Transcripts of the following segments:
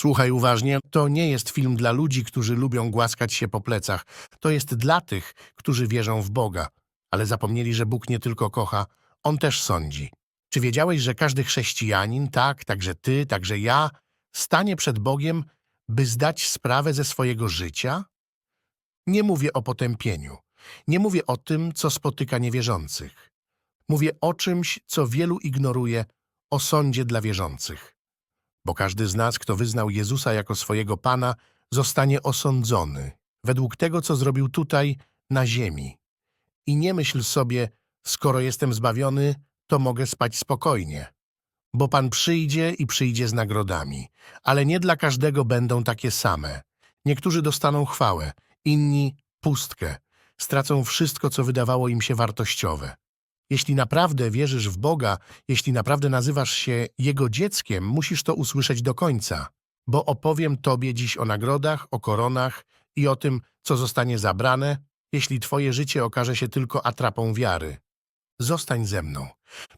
Słuchaj uważnie, to nie jest film dla ludzi, którzy lubią głaskać się po plecach. To jest dla tych, którzy wierzą w Boga, ale zapomnieli, że Bóg nie tylko kocha, On też sądzi. Czy wiedziałeś, że każdy chrześcijanin, tak, także ty, także ja, stanie przed Bogiem, by zdać sprawę ze swojego życia? Nie mówię o potępieniu. Nie mówię o tym, co spotyka niewierzących. Mówię o czymś, co wielu ignoruje, o sądzie dla wierzących. Bo każdy z nas, kto wyznał Jezusa jako swojego Pana, zostanie osądzony według tego, co zrobił tutaj, na ziemi. I nie myśl sobie, skoro jestem zbawiony, to mogę spać spokojnie. Bo Pan przyjdzie i przyjdzie z nagrodami, ale nie dla każdego będą takie same. Niektórzy dostaną chwałę, inni pustkę, stracą wszystko, co wydawało im się wartościowe. Jeśli naprawdę wierzysz w Boga, jeśli naprawdę nazywasz się Jego dzieckiem, musisz to usłyszeć do końca, bo opowiem Tobie dziś o nagrodach, o koronach i o tym, co zostanie zabrane, jeśli Twoje życie okaże się tylko atrapą wiary. Zostań ze mną.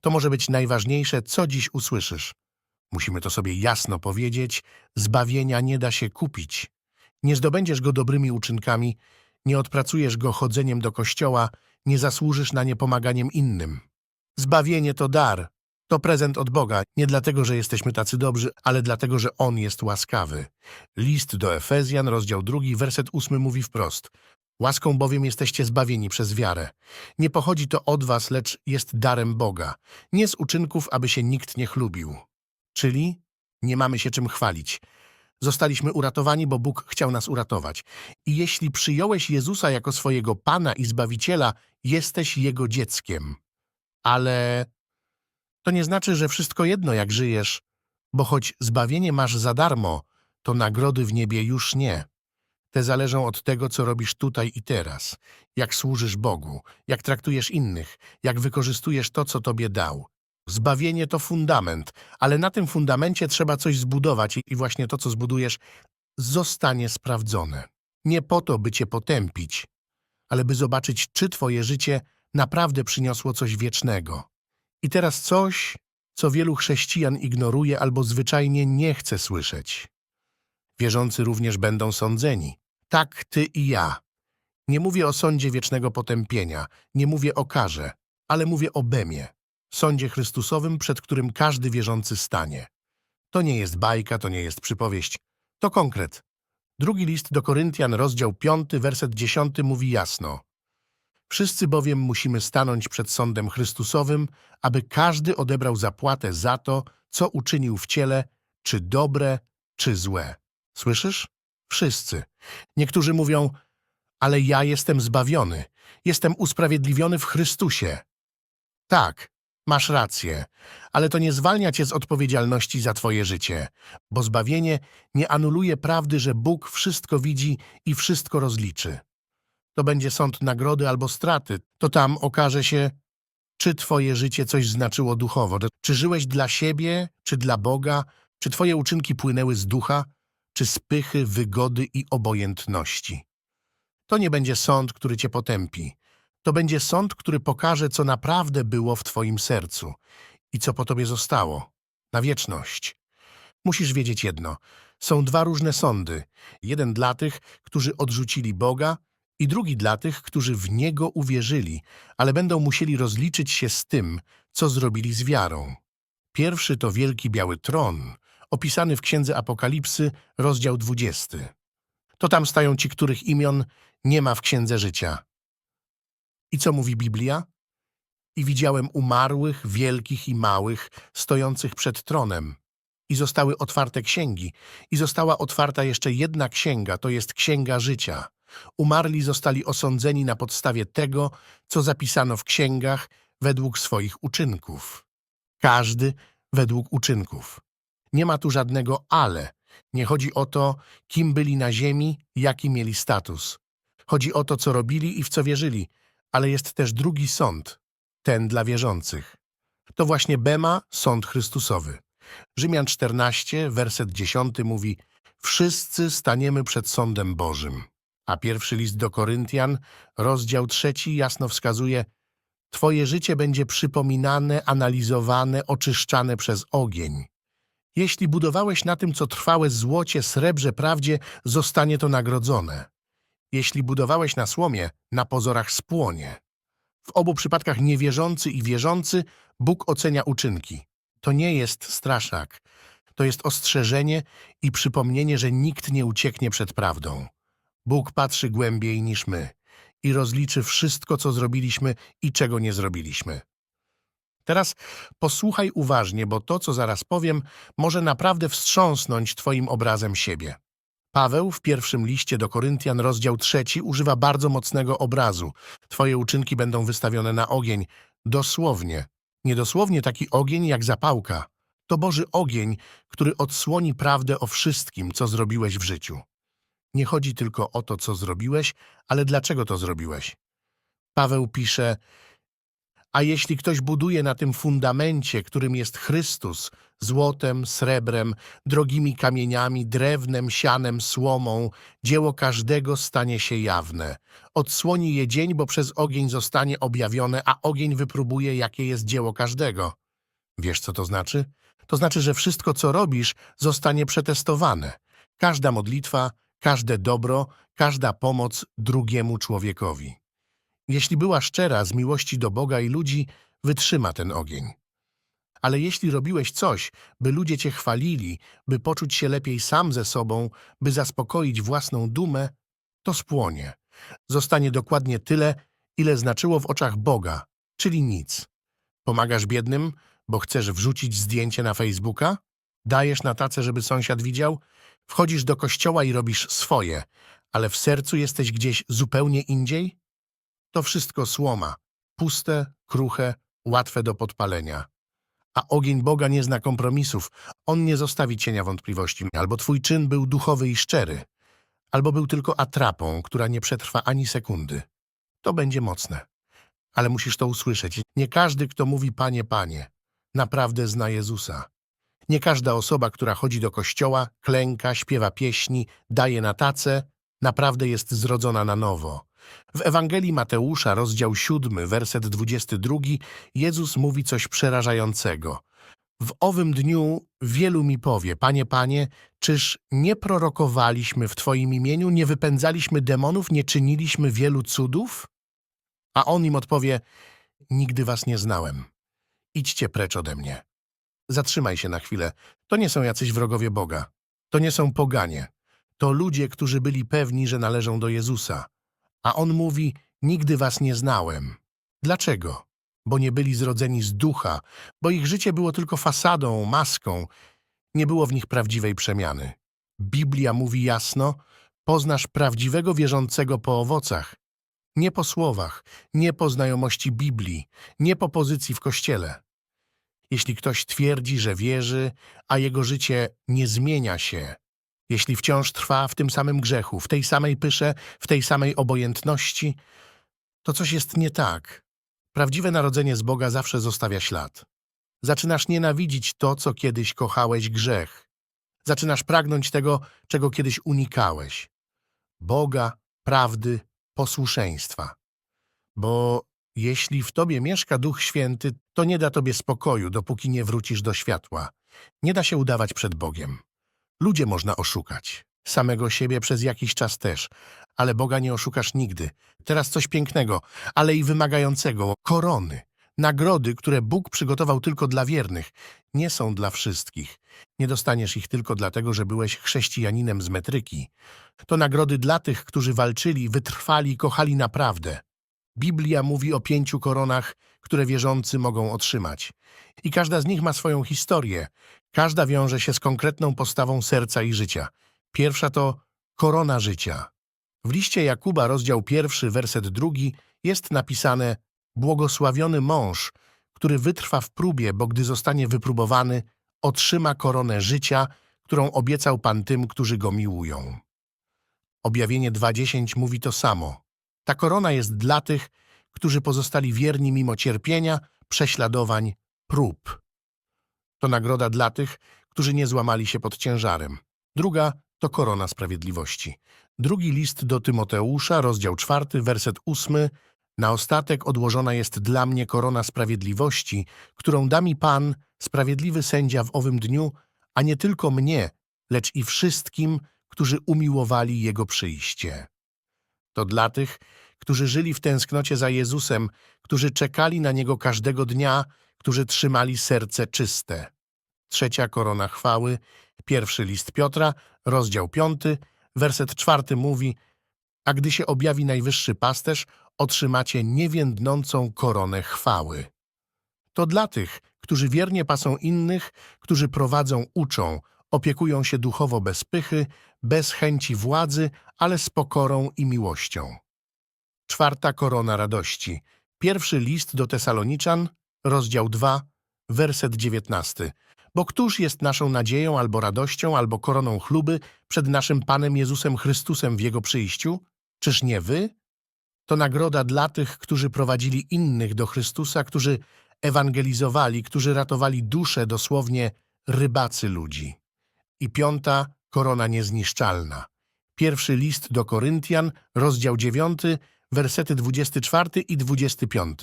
To może być najważniejsze, co dziś usłyszysz. Musimy to sobie jasno powiedzieć, zbawienia nie da się kupić. Nie zdobędziesz go dobrymi uczynkami, nie odpracujesz go chodzeniem do kościoła, nie zasłużysz na nie pomaganiem innym. Zbawienie to dar, to prezent od Boga, nie dlatego, że jesteśmy tacy dobrzy, ale dlatego, że On jest łaskawy. List do Efezjan, rozdział drugi, werset ósmy mówi wprost. Łaską bowiem jesteście zbawieni przez wiarę. Nie pochodzi to od was, lecz jest darem Boga. Nie z uczynków, aby się nikt nie chlubił. Czyli nie mamy się czym chwalić. Zostaliśmy uratowani, bo Bóg chciał nas uratować. I jeśli przyjąłeś Jezusa jako swojego Pana i Zbawiciela, jesteś Jego dzieckiem. Ale to nie znaczy, że wszystko jedno jak żyjesz, bo choć zbawienie masz za darmo, to nagrody w niebie już nie. Te zależą od tego, co robisz tutaj i teraz, jak służysz Bogu, jak traktujesz innych, jak wykorzystujesz to, co Tobie dał. Zbawienie to fundament, ale na tym fundamencie trzeba coś zbudować i właśnie to, co zbudujesz, zostanie sprawdzone. Nie po to, by Cię potępić, ale by zobaczyć, czy Twoje życie naprawdę przyniosło coś wiecznego. I teraz coś, co wielu chrześcijan ignoruje albo zwyczajnie nie chce słyszeć. Wierzący również będą sądzeni. Tak, ty i ja. Nie mówię o sądzie wiecznego potępienia, nie mówię o karze, ale mówię o Bemie, sądzie Chrystusowym, przed którym każdy wierzący stanie. To nie jest bajka, to nie jest przypowieść, to konkret. Drugi list do Koryntian, rozdział 5, werset 10 mówi jasno. Wszyscy bowiem musimy stanąć przed sądem Chrystusowym, aby każdy odebrał zapłatę za to, co uczynił w ciele, czy dobre, czy złe. Słyszysz? Wszyscy. Niektórzy mówią, ale ja jestem zbawiony, jestem usprawiedliwiony w Chrystusie. Tak, masz rację, ale to nie zwalnia cię z odpowiedzialności za twoje życie, bo zbawienie nie anuluje prawdy, że Bóg wszystko widzi i wszystko rozliczy. To będzie sąd nagrody albo straty, to tam okaże się, czy twoje życie coś znaczyło duchowo, czy żyłeś dla siebie, czy dla Boga, czy twoje uczynki płynęły z ducha, czy z pychy, wygody i obojętności. To nie będzie sąd, który cię potępi. To będzie sąd, który pokaże, co naprawdę było w twoim sercu i co po tobie zostało. Na wieczność. Musisz wiedzieć jedno. Są dwa różne sądy. Jeden dla tych, którzy odrzucili Boga i drugi dla tych, którzy w Niego uwierzyli, ale będą musieli rozliczyć się z tym, co zrobili z wiarą. Pierwszy to wielki biały tron, opisany w Księdze Apokalipsy, rozdział 20. To tam stają ci, których imion nie ma w Księdze Życia. I co mówi Biblia? I widziałem umarłych, wielkich i małych, stojących przed tronem. I zostały otwarte księgi. I została otwarta jeszcze jedna księga, to jest Księga Życia. Umarli zostali osądzeni na podstawie tego, co zapisano w księgach według swoich uczynków. Każdy według uczynków. Nie ma tu żadnego ale. Nie chodzi o to, kim byli na ziemi, jaki mieli status. Chodzi o to, co robili i w co wierzyli, ale jest też drugi sąd, ten dla wierzących. To właśnie Bema, sąd Chrystusowy. Rzymian 14, werset 10 mówi Wszyscy staniemy przed sądem Bożym. A pierwszy list do Koryntian, rozdział trzeci jasno wskazuje Twoje życie będzie przypominane, analizowane, oczyszczane przez ogień. Jeśli budowałeś na tym, co trwałe złocie, srebrze, prawdzie, zostanie to nagrodzone. Jeśli budowałeś na słomie, na pozorach spłonie. W obu przypadkach niewierzący i wierzący Bóg ocenia uczynki. To nie jest straszak. To jest ostrzeżenie i przypomnienie, że nikt nie ucieknie przed prawdą. Bóg patrzy głębiej niż my i rozliczy wszystko, co zrobiliśmy i czego nie zrobiliśmy. Teraz posłuchaj uważnie, bo to, co zaraz powiem, może naprawdę wstrząsnąć Twoim obrazem siebie. Paweł w pierwszym liście do Koryntian, rozdział trzeci, używa bardzo mocnego obrazu. Twoje uczynki będą wystawione na ogień. Dosłownie. Niedosłownie taki ogień jak zapałka. To Boży ogień, który odsłoni prawdę o wszystkim, co zrobiłeś w życiu. Nie chodzi tylko o to, co zrobiłeś, ale dlaczego to zrobiłeś. Paweł pisze, a jeśli ktoś buduje na tym fundamencie, którym jest Chrystus, złotem, srebrem, drogimi kamieniami, drewnem, sianem, słomą, dzieło każdego stanie się jawne. Odsłoni je dzień, bo przez ogień zostanie objawione, a ogień wypróbuje, jakie jest dzieło każdego. Wiesz, co to znaczy? To znaczy, że wszystko, co robisz, zostanie przetestowane. Każda modlitwa, każde dobro, każda pomoc drugiemu człowiekowi. Jeśli była szczera z miłości do Boga i ludzi, wytrzyma ten ogień. Ale jeśli robiłeś coś, by ludzie cię chwalili, by poczuć się lepiej sam ze sobą, by zaspokoić własną dumę, to spłonie. Zostanie dokładnie tyle, ile znaczyło w oczach Boga, czyli nic. Pomagasz biednym, bo chcesz wrzucić zdjęcie na Facebooka? Dajesz na tacę, żeby sąsiad widział? Wchodzisz do kościoła i robisz swoje, ale w sercu jesteś gdzieś zupełnie indziej? To wszystko słoma, puste, kruche, łatwe do podpalenia. A ogień Boga nie zna kompromisów. On nie zostawi cienia wątpliwości. Albo twój czyn był duchowy i szczery, albo był tylko atrapą, która nie przetrwa ani sekundy. To będzie mocne. Ale musisz to usłyszeć. Nie każdy, kto mówi Panie, Panie, naprawdę zna Jezusa. Nie każda osoba, która chodzi do kościoła, klęka, śpiewa pieśni, daje na tacę, naprawdę jest zrodzona na nowo. W Ewangelii Mateusza, rozdział 7, werset 22, Jezus mówi coś przerażającego. W owym dniu wielu mi powie, Panie, Panie, czyż nie prorokowaliśmy w Twoim imieniu, nie wypędzaliśmy demonów, nie czyniliśmy wielu cudów? A On im odpowie, nigdy Was nie znałem. Idźcie precz ode mnie. Zatrzymaj się na chwilę. To nie są jacyś wrogowie Boga. To nie są poganie. To ludzie, którzy byli pewni, że należą do Jezusa. A on mówi, nigdy was nie znałem. Dlaczego? Bo nie byli zrodzeni z ducha, bo ich życie było tylko fasadą, maską. Nie było w nich prawdziwej przemiany. Biblia mówi jasno, poznasz prawdziwego wierzącego po owocach. Nie po słowach, nie po znajomości Biblii, nie po pozycji w kościele. Jeśli ktoś twierdzi, że wierzy, a jego życie nie zmienia się, jeśli wciąż trwa w tym samym grzechu, w tej samej pysze, w tej samej obojętności, to coś jest nie tak. Prawdziwe narodzenie z Boga zawsze zostawia ślad. Zaczynasz nienawidzić to, co kiedyś kochałeś grzech. Zaczynasz pragnąć tego, czego kiedyś unikałeś. Boga, prawdy, posłuszeństwa. Bo jeśli w tobie mieszka Duch Święty, to nie da tobie spokoju, dopóki nie wrócisz do światła. Nie da się udawać przed Bogiem. Ludzie można oszukać. Samego siebie przez jakiś czas też. Ale Boga nie oszukasz nigdy. Teraz coś pięknego, ale i wymagającego. Korony. Nagrody, które Bóg przygotował tylko dla wiernych. Nie są dla wszystkich. Nie dostaniesz ich tylko dlatego, że byłeś chrześcijaninem z metryki. To nagrody dla tych, którzy walczyli, wytrwali, kochali naprawdę. Biblia mówi o pięciu koronach, które wierzący mogą otrzymać. I każda z nich ma swoją historię. Każda wiąże się z konkretną postawą serca i życia. Pierwsza to korona życia. W liście Jakuba, rozdział pierwszy, werset drugi, jest napisane Błogosławiony mąż, który wytrwa w próbie, bo gdy zostanie wypróbowany, otrzyma koronę życia, którą obiecał Pan tym, którzy go miłują. Objawienie 2.10 mówi to samo. Ta korona jest dla tych, którzy pozostali wierni mimo cierpienia, prześladowań, prób. To nagroda dla tych, którzy nie złamali się pod ciężarem. Druga to korona sprawiedliwości. Drugi list do Tymoteusza, rozdział czwarty, werset ósmy. Na ostatek odłożona jest dla mnie korona sprawiedliwości, którą da mi Pan, sprawiedliwy sędzia w owym dniu, a nie tylko mnie, lecz i wszystkim, którzy umiłowali Jego przyjście. To dla tych, którzy żyli w tęsknocie za Jezusem, którzy czekali na Niego każdego dnia, którzy trzymali serce czyste. Trzecia korona chwały, pierwszy list Piotra, rozdział piąty, werset czwarty mówi A gdy się objawi najwyższy pasterz, otrzymacie niewiędnącą koronę chwały. To dla tych, którzy wiernie pasą innych, którzy prowadzą, uczą, opiekują się duchowo bez pychy, bez chęci władzy, ale z pokorą i miłością. Czwarta korona radości. Pierwszy list do Tesaloniczan, rozdział 2, werset 19. Bo któż jest naszą nadzieją albo radością, albo koroną chluby przed naszym Panem Jezusem Chrystusem w Jego przyjściu? Czyż nie wy? To nagroda dla tych, którzy prowadzili innych do Chrystusa, którzy ewangelizowali, którzy ratowali dusze, dosłownie rybacy ludzi. I piąta, korona niezniszczalna. Pierwszy list do Koryntian, rozdział 9, wersety 24 i 25.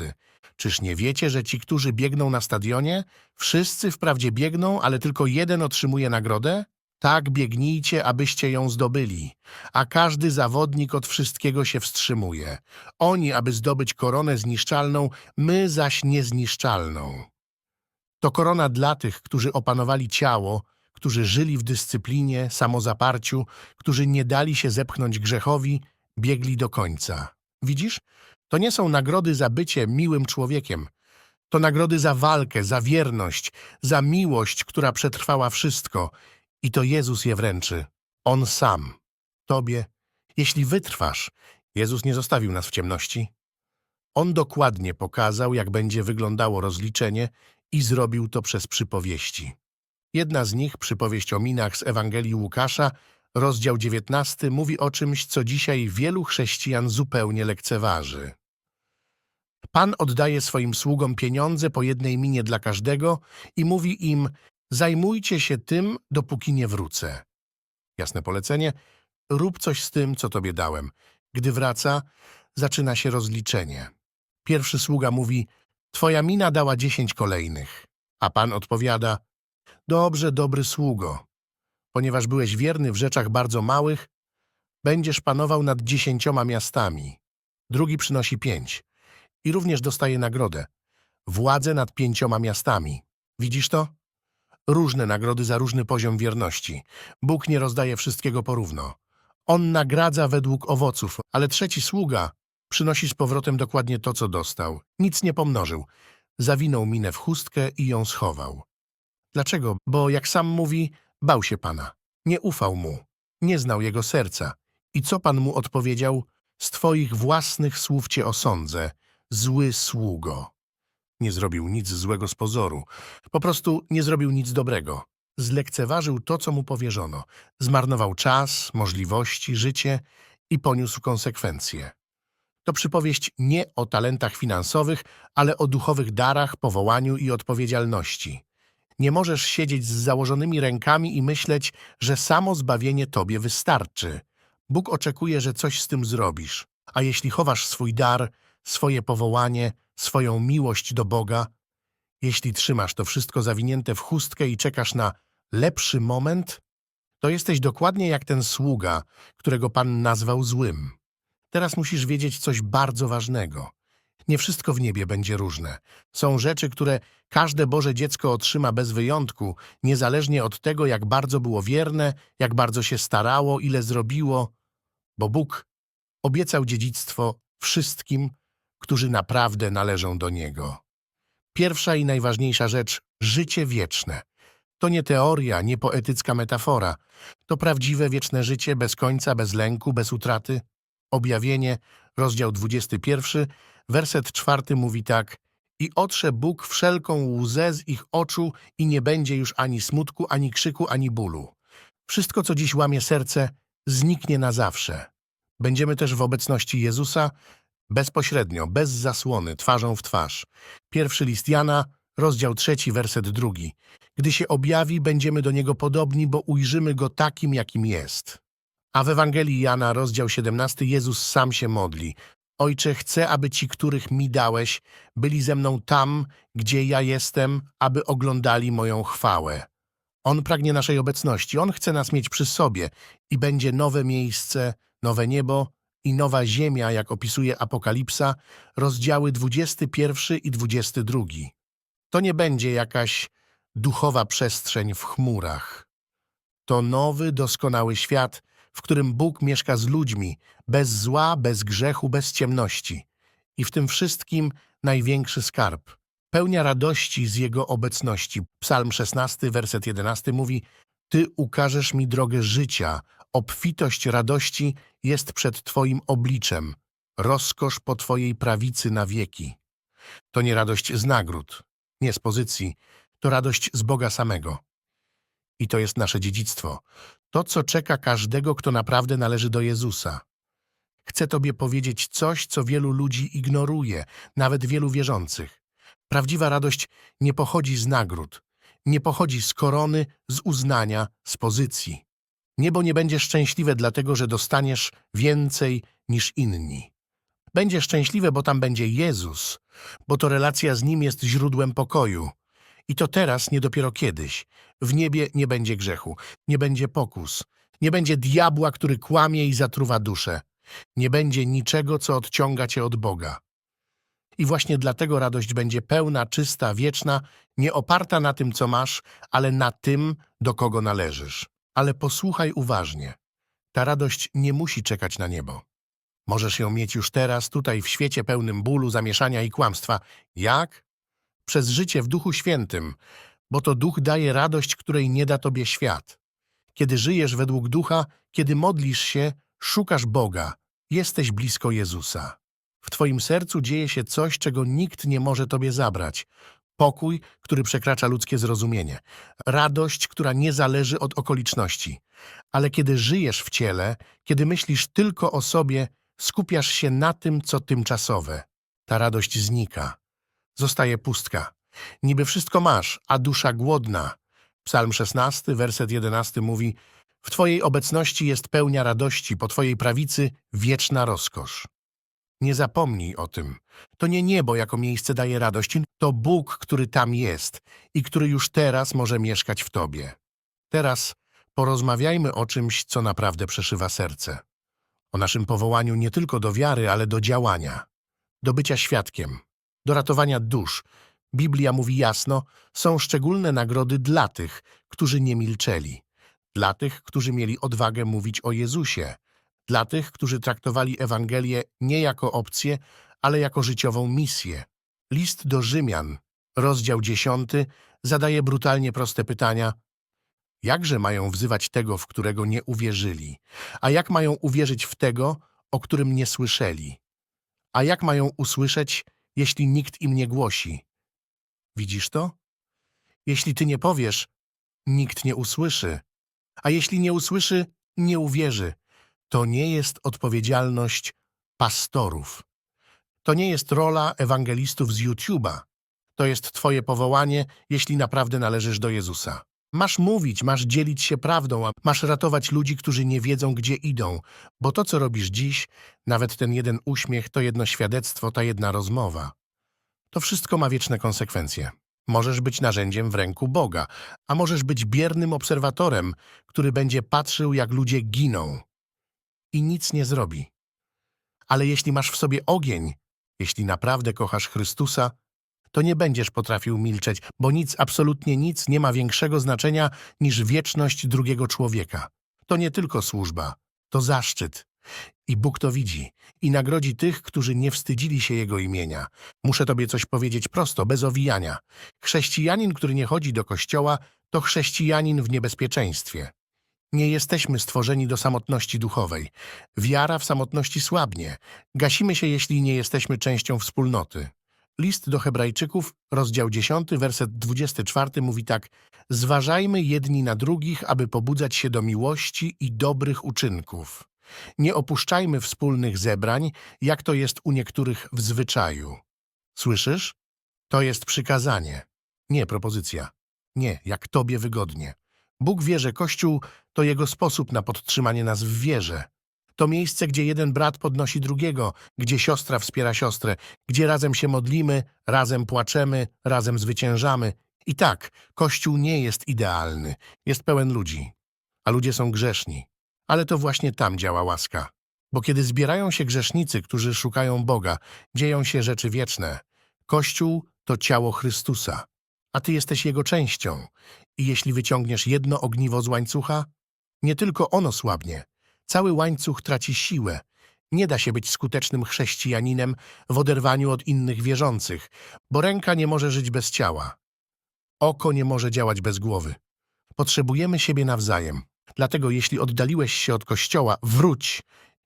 Czyż nie wiecie, że ci, którzy biegną na stadionie, wszyscy wprawdzie biegną, ale tylko jeden otrzymuje nagrodę? Tak biegnijcie, abyście ją zdobyli. A każdy zawodnik od wszystkiego się wstrzymuje. Oni, aby zdobyć koronę zniszczalną, my zaś niezniszczalną. To korona dla tych, którzy opanowali ciało, którzy żyli w dyscyplinie, samozaparciu, którzy nie dali się zepchnąć grzechowi, biegli do końca. Widzisz? To nie są nagrody za bycie miłym człowiekiem. To nagrody za walkę, za wierność, za miłość, która przetrwała wszystko. I to Jezus je wręczy. On sam. Tobie. Jeśli wytrwasz, Jezus nie zostawił nas w ciemności. On dokładnie pokazał, jak będzie wyglądało rozliczenie i zrobił to przez przypowieści. Jedna z nich, przypowieść o minach z Ewangelii Łukasza, rozdział 19, mówi o czymś, co dzisiaj wielu chrześcijan zupełnie lekceważy. Pan oddaje swoim sługom pieniądze po jednej minie dla każdego i mówi im, zajmujcie się tym, dopóki nie wrócę. Jasne polecenie, rób coś z tym, co tobie dałem. Gdy wraca, zaczyna się rozliczenie. Pierwszy sługa mówi, twoja mina dała dziesięć kolejnych. A pan odpowiada, dobrze, dobry sługo. Ponieważ byłeś wierny w rzeczach bardzo małych, będziesz panował nad dziesięcioma miastami. Drugi przynosi pięć i również dostaje nagrodę. Władzę nad pięcioma miastami. Widzisz to? Różne nagrody za różny poziom wierności. Bóg nie rozdaje wszystkiego porówno. On nagradza według owoców, ale trzeci sługa przynosi z powrotem dokładnie to, co dostał. Nic nie pomnożył. Zawinął minę w chustkę i ją schował. Dlaczego? Bo, jak sam mówi, bał się Pana. Nie ufał Mu. Nie znał Jego serca. I co Pan mu odpowiedział? Z Twoich własnych słów Cię osądzę, zły sługo. Nie zrobił nic złego z pozoru. Po prostu nie zrobił nic dobrego. Zlekceważył to, co mu powierzono. Zmarnował czas, możliwości, życie i poniósł konsekwencje. To przypowieść nie o talentach finansowych, ale o duchowych darach, powołaniu i odpowiedzialności. Nie możesz siedzieć z założonymi rękami i myśleć, że samo zbawienie tobie wystarczy. Bóg oczekuje, że coś z tym zrobisz. A jeśli chowasz swój dar, swoje powołanie, swoją miłość do Boga, jeśli trzymasz to wszystko zawinięte w chustkę i czekasz na lepszy moment, to jesteś dokładnie jak ten sługa, którego Pan nazwał złym. Teraz musisz wiedzieć coś bardzo ważnego. Nie wszystko w niebie będzie różne. Są rzeczy, które każde Boże dziecko otrzyma bez wyjątku, niezależnie od tego, jak bardzo było wierne, jak bardzo się starało, ile zrobiło, bo Bóg obiecał dziedzictwo wszystkim, którzy naprawdę należą do Niego. Pierwsza i najważniejsza rzecz życie wieczne. To nie teoria, nie poetycka metafora. To prawdziwe wieczne życie bez końca, bez lęku, bez utraty. Objawienie, rozdział 21, werset czwarty mówi tak I otrze Bóg wszelką łzę z ich oczu i nie będzie już ani smutku, ani krzyku, ani bólu. Wszystko, co dziś łamie serce, zniknie na zawsze. Będziemy też w obecności Jezusa bezpośrednio, bez zasłony, twarzą w twarz. Pierwszy list Jana, rozdział trzeci, werset drugi. Gdy się objawi, będziemy do Niego podobni, bo ujrzymy Go takim, jakim jest. A w Ewangelii Jana, rozdział 17, Jezus sam się modli. Ojcze, chcę, aby ci, których mi dałeś, byli ze mną tam, gdzie ja jestem, aby oglądali moją chwałę. On pragnie naszej obecności, On chce nas mieć przy sobie i będzie nowe miejsce, nowe niebo i nowa ziemia, jak opisuje Apokalipsa, rozdziały 21 i 22. To nie będzie jakaś duchowa przestrzeń w chmurach. To nowy, doskonały świat, w którym Bóg mieszka z ludźmi, bez zła, bez grzechu, bez ciemności. I w tym wszystkim największy skarb. Pełnia radości z Jego obecności. Psalm 16, werset 11 mówi Ty ukażesz mi drogę życia, obfitość radości jest przed Twoim obliczem, rozkosz po Twojej prawicy na wieki. To nie radość z nagród, nie z pozycji, to radość z Boga samego. I to jest nasze dziedzictwo. To, co czeka każdego, kto naprawdę należy do Jezusa. Chcę Tobie powiedzieć coś, co wielu ludzi ignoruje, nawet wielu wierzących. Prawdziwa radość nie pochodzi z nagród, nie pochodzi z korony, z uznania, z pozycji. Niebo nie będzie szczęśliwe dlatego, że dostaniesz więcej niż inni. Będzie szczęśliwe, bo tam będzie Jezus, bo to relacja z Nim jest źródłem pokoju. I to teraz, nie dopiero kiedyś. W niebie nie będzie grzechu, nie będzie pokus, nie będzie diabła, który kłamie i zatruwa duszę. Nie będzie niczego, co odciąga cię od Boga. I właśnie dlatego radość będzie pełna, czysta, wieczna, nie oparta na tym, co masz, ale na tym, do kogo należysz. Ale posłuchaj uważnie. Ta radość nie musi czekać na niebo. Możesz ją mieć już teraz, tutaj w świecie pełnym bólu, zamieszania i kłamstwa. Jak? Przez życie w Duchu Świętym, bo to Duch daje radość, której nie da tobie świat. Kiedy żyjesz według Ducha, kiedy modlisz się, szukasz Boga, jesteś blisko Jezusa. W twoim sercu dzieje się coś, czego nikt nie może tobie zabrać. Pokój, który przekracza ludzkie zrozumienie. Radość, która nie zależy od okoliczności. Ale kiedy żyjesz w ciele, kiedy myślisz tylko o sobie, skupiasz się na tym, co tymczasowe. Ta radość znika. Zostaje pustka. Niby wszystko masz, a dusza głodna. Psalm 16, werset 11 mówi W Twojej obecności jest pełnia radości, po Twojej prawicy wieczna rozkosz. Nie zapomnij o tym. To nie niebo jako miejsce daje radość, to Bóg, który tam jest i który już teraz może mieszkać w Tobie. Teraz porozmawiajmy o czymś, co naprawdę przeszywa serce. O naszym powołaniu nie tylko do wiary, ale do działania, do bycia świadkiem, do ratowania dusz. Biblia mówi jasno, są szczególne nagrody dla tych, którzy nie milczeli, dla tych, którzy mieli odwagę mówić o Jezusie, dla tych, którzy traktowali Ewangelię nie jako opcję, ale jako życiową misję. List do Rzymian, rozdział 10, zadaje brutalnie proste pytania. Jakże mają wzywać tego, w którego nie uwierzyli? A jak mają uwierzyć w tego, o którym nie słyszeli? A jak mają usłyszeć, jeśli nikt im nie głosi? Widzisz to? Jeśli ty nie powiesz, nikt nie usłyszy. A jeśli nie usłyszy, nie uwierzy. To nie jest odpowiedzialność pastorów. To nie jest rola ewangelistów z YouTube'a. To jest twoje powołanie, jeśli naprawdę należysz do Jezusa. Masz mówić, masz dzielić się prawdą, masz ratować ludzi, którzy nie wiedzą, gdzie idą, bo to, co robisz dziś, nawet ten jeden uśmiech, to jedno świadectwo, ta jedna rozmowa. To wszystko ma wieczne konsekwencje. Możesz być narzędziem w ręku Boga, a możesz być biernym obserwatorem, który będzie patrzył, jak ludzie giną i nic nie zrobi. Ale jeśli masz w sobie ogień, jeśli naprawdę kochasz Chrystusa, to nie będziesz potrafił milczeć, bo nic, absolutnie nic nie ma większego znaczenia niż wieczność drugiego człowieka. To nie tylko służba, to zaszczyt. I Bóg to widzi i nagrodzi tych, którzy nie wstydzili się Jego imienia. Muszę Tobie coś powiedzieć prosto, bez owijania. Chrześcijanin, który nie chodzi do kościoła, to chrześcijanin w niebezpieczeństwie. Nie jesteśmy stworzeni do samotności duchowej. Wiara w samotności słabnie. Gasimy się, jeśli nie jesteśmy częścią wspólnoty. List do Hebrajczyków, rozdział 10, werset 24 mówi tak Zważajmy jedni na drugich, aby pobudzać się do miłości i dobrych uczynków. Nie opuszczajmy wspólnych zebrań, jak to jest u niektórych w zwyczaju. Słyszysz? To jest przykazanie, nie propozycja. Nie, jak tobie wygodnie. Bóg wie, że Kościół to jego sposób na podtrzymanie nas w wierze. To miejsce, gdzie jeden brat podnosi drugiego, gdzie siostra wspiera siostrę, gdzie razem się modlimy, razem płaczemy, razem zwyciężamy I tak, Kościół nie jest idealny, jest pełen ludzi, a ludzie są grzeszni. Ale to właśnie tam działa łaska. Bo kiedy zbierają się grzesznicy, którzy szukają Boga, dzieją się rzeczy wieczne. Kościół to ciało Chrystusa, a ty jesteś jego częścią. I jeśli wyciągniesz jedno ogniwo z łańcucha, nie tylko ono słabnie, cały łańcuch traci siłę. Nie da się być skutecznym chrześcijaninem w oderwaniu od innych wierzących, bo ręka nie może żyć bez ciała. Oko nie może działać bez głowy. Potrzebujemy siebie nawzajem. Dlatego jeśli oddaliłeś się od Kościoła, wróć.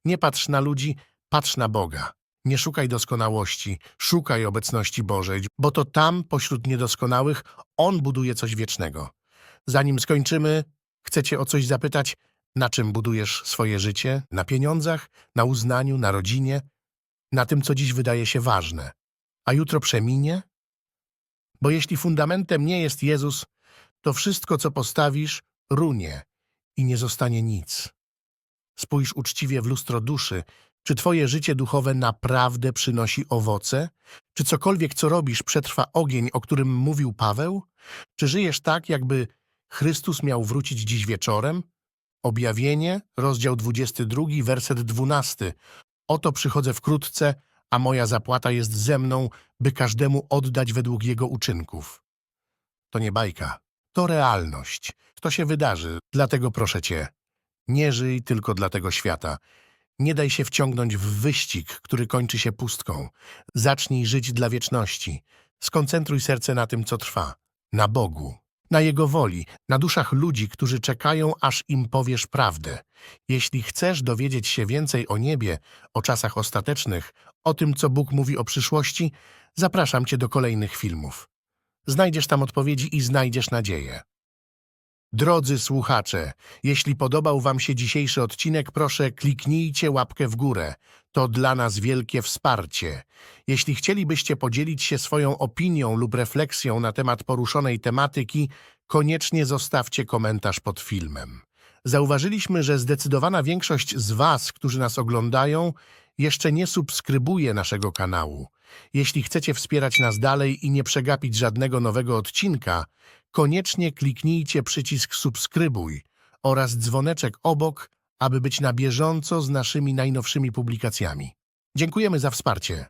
Nie patrz na ludzi, patrz na Boga. Nie szukaj doskonałości, szukaj obecności Bożej, bo to tam, pośród niedoskonałych, On buduje coś wiecznego. Zanim skończymy, chcę Cię o coś zapytać. Na czym budujesz swoje życie? Na pieniądzach? Na uznaniu? Na rodzinie? Na tym, co dziś wydaje się ważne? A jutro przeminie? Bo jeśli fundamentem nie jest Jezus, to wszystko, co postawisz, runie i nie zostanie nic. Spójrz uczciwie w lustro duszy, czy twoje życie duchowe naprawdę przynosi owoce? Czy cokolwiek, co robisz, przetrwa ogień, o którym mówił Paweł? Czy żyjesz tak, jakby Chrystus miał wrócić dziś wieczorem? Objawienie, rozdział 22, werset 12. Oto przychodzę wkrótce, a moja zapłata jest ze mną, by każdemu oddać według jego uczynków. To nie bajka, to realność. To się wydarzy, dlatego proszę cię, nie żyj tylko dla tego świata. Nie daj się wciągnąć w wyścig, który kończy się pustką. Zacznij żyć dla wieczności. Skoncentruj serce na tym, co trwa. Na Bogu. Na Jego woli, na duszach ludzi, którzy czekają, aż im powiesz prawdę. Jeśli chcesz dowiedzieć się więcej o niebie, o czasach ostatecznych, o tym, co Bóg mówi o przyszłości, zapraszam Cię do kolejnych filmów. Znajdziesz tam odpowiedzi i znajdziesz nadzieję. Drodzy słuchacze, jeśli podobał Wam się dzisiejszy odcinek, proszę kliknijcie łapkę w górę. To dla nas wielkie wsparcie. Jeśli chcielibyście podzielić się swoją opinią lub refleksją na temat poruszonej tematyki, koniecznie zostawcie komentarz pod filmem. Zauważyliśmy, że zdecydowana większość z Was, którzy nas oglądają, jeszcze nie subskrybuje naszego kanału. Jeśli chcecie wspierać nas dalej i nie przegapić żadnego nowego odcinka, koniecznie kliknijcie przycisk subskrybuj oraz dzwoneczek obok, aby być na bieżąco z naszymi najnowszymi publikacjami. Dziękujemy za wsparcie.